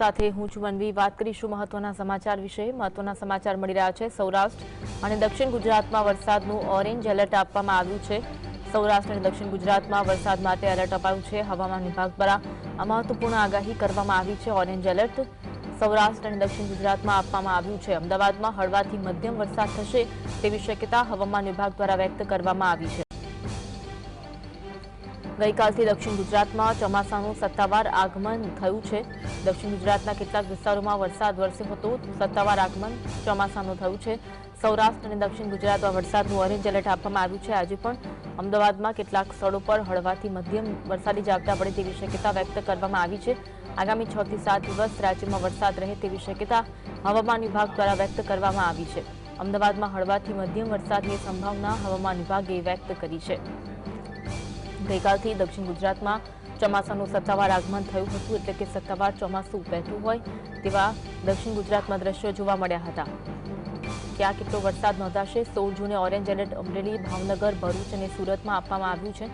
સાથે હું ચનવી વાત કરીશું મહત્વના સમાચાર વિશે મહત્વના સમાચાર મળી રહ્યા છે સૌરાષ્ટ્ર અને દક્ષિણ ગુજરાતમાં વરસાદનું ઓરેન્જ એલર્ટ આપવામાં આવ્યું છે સૌરાષ્ટ્ર અને દક્ષિણ ગુજરાતમાં વરસાદ માટે એલર્ટ અપાયું છે હવામાન વિભાગ દ્વારા અમાત પુણાગાહી કરવામાં આવી છે ઓરેન્જ એલર્ટ સૌરાષ્ટ્ર અને દક્ષિણ ગુજરાતમાં આપવામાં આવ્યું છે અમદાવાદમાં હળવાથી મધ્યમ વરસાદ થશે તેવી શક્યતા હવામાન વિભાગ દ્વારા વ્યક્ત કરવામાં આવી છે વહી કાથી દક્ષિણ ગુજરાતમાં ચોમાસાનું સત્તાવાર આગમન થયું છે દક્ષિણ ગુજરાતના કેટલાક વિસ્તારોમાં વરસાદ વર્ષીતો તો સત્તાવાર આગમન ચોમાસાનું થયું છે સૌરાષ્ટ્રને દક્ષિણ ગુજરાતમાં વરસાદનું અરેન્જલટ આપવા આવી છે આજે પણ અમદાવાદમાં કેટલાક સડકો પર હળવાથી મધ્યમ વરસાદી જાકતા પડે તેવી શક્યતા વ્યક્ત કરવામાં આવી છે આગામી 6 થી 7 દિવસ રાજ્યમાં વરસાદ રહે તેવી શક્યતા હવામાન વિભાગ દ્વારા વ્યક્ત કરવામાં આવી છે અમદાવાદમાં હળવાથી મધ્યમ વરસાદની સંભાવના હવામાન વિભાગે વ્યક્ત કરી છે ગઈકાલથી દક્ષિણ ગુજરાતમાં ચોમાસાનું સત્તાવાર આગમન થયું હતું એટલે કે સત્તાવાર ચોમાસું વહેતું હોય તેવા દક્ષિણ ગુજરાતમાં દ્રશ્યો જોવા મળ્યા હતા ક્યાં કેટલો વરસાદ નોંધાશે સોળ જૂને ઓરેન્જ એલર્ટ અમરેલી ભાવનગર ભરૂચ અને સુરતમાં આપવામાં આવ્યું છે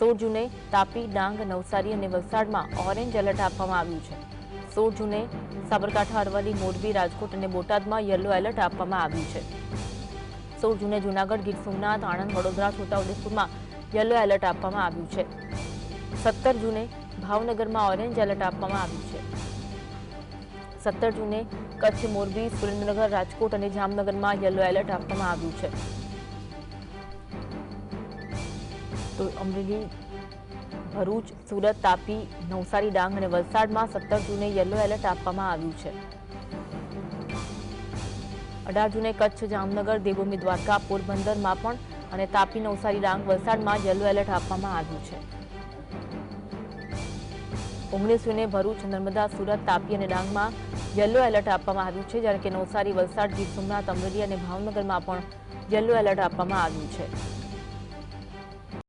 સોળ જૂને તાપી ડાંગ નવસારી અને વલસાડમાં ઓરેન્જ એલર્ટ આપવામાં આવ્યું છે સોળ જૂને સાબરકાંઠા અરવલ્લી મોરબી રાજકોટ અને બોટાદમાં યલો એલર્ટ આપવામાં આવ્યું છે સોળ જૂને જૂનાગઢ ગીર સોમનાથ આણંદ વડોદરા છોટાઉદેપુરમાં yellow alert આપવામાં આવી છે 17 જૂને ભાવનગરમાં orange alert આપવામાં આવી છે 17 જૂને કચ્છ મોરબી સુરેન્દ્રનગર રાજકોટ અને જામનગરમાં yellow alert આપવામાં આવી છે તો અમરેલી હરુચ સુરત તાપી નૌसारी डांग અને વલસાડમાં 17 જૂને yellow alert આપવામાં આવી છે 18 જૂને કચ્છ જામનગર દેગોમિ દ્વારકા پور بندرમાં પણ અને તાપી નવસારી ડાંગ વલસાડમાં યલો એલર્ટ આપવામાં આવ્યું છે ઓગણીસોને ભરૂચ નર્મદા સુરત તાપી અને ડાંગમાં યલો એલર્ટ આપવામાં આવ્યું છે જ્યારે કે નવસારી વલસાડ ગીર સોમનાથ અમરેલી અને ભાવનગરમાં પણ યલો એલર્ટ આપવામાં આવ્યું છે